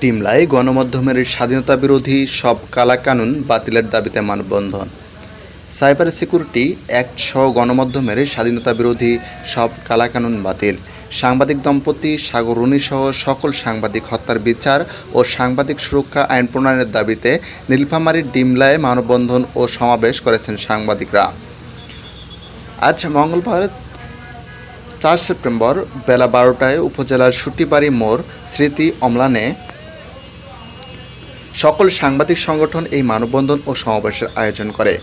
ডিমলায় গণমাধ্যমের স্বাধীনতা বিরোধী সব কালাকানুন বাতিলের দাবিতে মানববন্ধন। সাইবার সিকিউরিটি অ্যাক্ট সহ গণমাধ্যমের স্বাধীনতা বিরোধী সব কালাকানুন বাতিল। সাংবাদিক দম্পতি সাগর রুনি সহ সকল সাংবাদিক হত্যার বিচার ও সাংবাদিক সুরক্ষা আইন প্রণয়নের দাবিতে নীলফামারীর ডিমলায় মানববন্ধন ও সমাবেশ করেছেন সাংবাদিকরা। আজ মঙ্গলবার চার সেপ্টেম্বর বেলা বারোটায় উপজেলার সুটিবাড়ি মোড় স্মৃতি অম্লানে সকল সাংবাদিক সংগঠন এই মানববন্ধন ও সমাবেশের আয়োজন করে।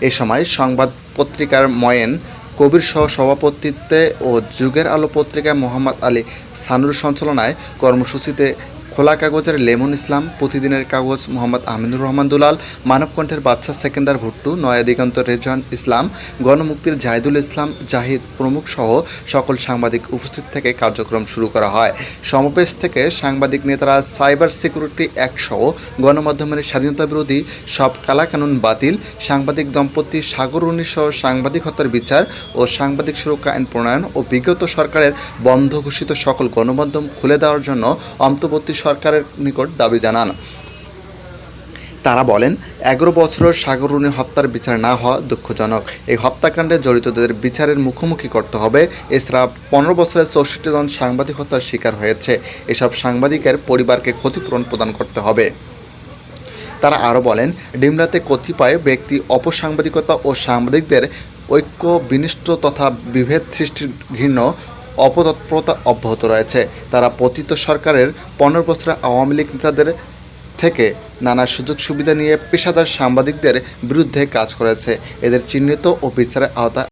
এ সময় সংবাদ পত্রিকার ময়েন, কবির সহ সভাপতিত্বে ও যুগের আলো পত্রিকায় মোহাম্মদ আলী সানুর সঞ্চালনায় কর্মসূচিতে খোলা কাগজের লেমন ইসলাম, প্রতিদিনের কাগজ মোহাম্মদ আমিনুর রহমান দুলাল, মানবকণ্ঠের বাদশা সেকেন্ডার ভুট্টু নয়া দিগন্ত রেজওয়ান ইসলাম, গণমুক্তির জাহিদুল ইসলাম, জাহিদ প্রমুখ সহ সকল সাংবাদিক উপস্থিত থেকে কার্যক্রম শুরু করা হয়। সমাবেশ থেকে সাংবাদিক নেতারা সাইবার সিকিউরিটি অ্যাক্ট সহ গণমাধ্যমের স্বাধীনতা বিরোধী সব কালাকানুন বাতিল, সাংবাদিক দম্পতি সাগরুণী সহ সাংবাদিক হত্যার বিচার ও সাংবাদিক সুরক্ষা আইন প্রণয়ন ও বিগত সরকারের বন্ধ ঘোষিত সকল গণমাধ্যম খুলে দেওয়ার জন্য অন্তর্বর্তী সরকারের নিকট দাবি জানান। তারা বলেন, এগারো বছরের সাগরুণী হত্যার বিচার না হওয়া দুঃখজনক। এই হত্যাকাণ্ডে জড়িতদের বিচারের মুখোমুখি করতে হবে। এছাড়া পনেরো বছরের চৌষট্টি জন সাংবাদিক হত্যার শিকার হয়েছে। এসব সাংবাদিকের পরিবারকে ক্ষতিপূরণ প্রদান করতে হবে। তারা আরও বলেন, ডিমলাতে কতিপয় ব্যক্তি অপসাংবাদিকতা ও সাংবাদিকদের ঐক্য বিনিষ্ট তথা বিভেদ সৃষ্টির ঘৃণ্য অপতৎপরতা অব্যাহত রয়েছে। তারা পতিত সরকারের পনেরো বছরের আওয়ামী লীগ নেতাদের থেকে নানা সুযোগ সুবিধা নিয়ে পেশাদার সাংবাদিকদের বিরুদ্ধে কাজ করেছে। এদের চিহ্নিত ও বিচারের আওতায়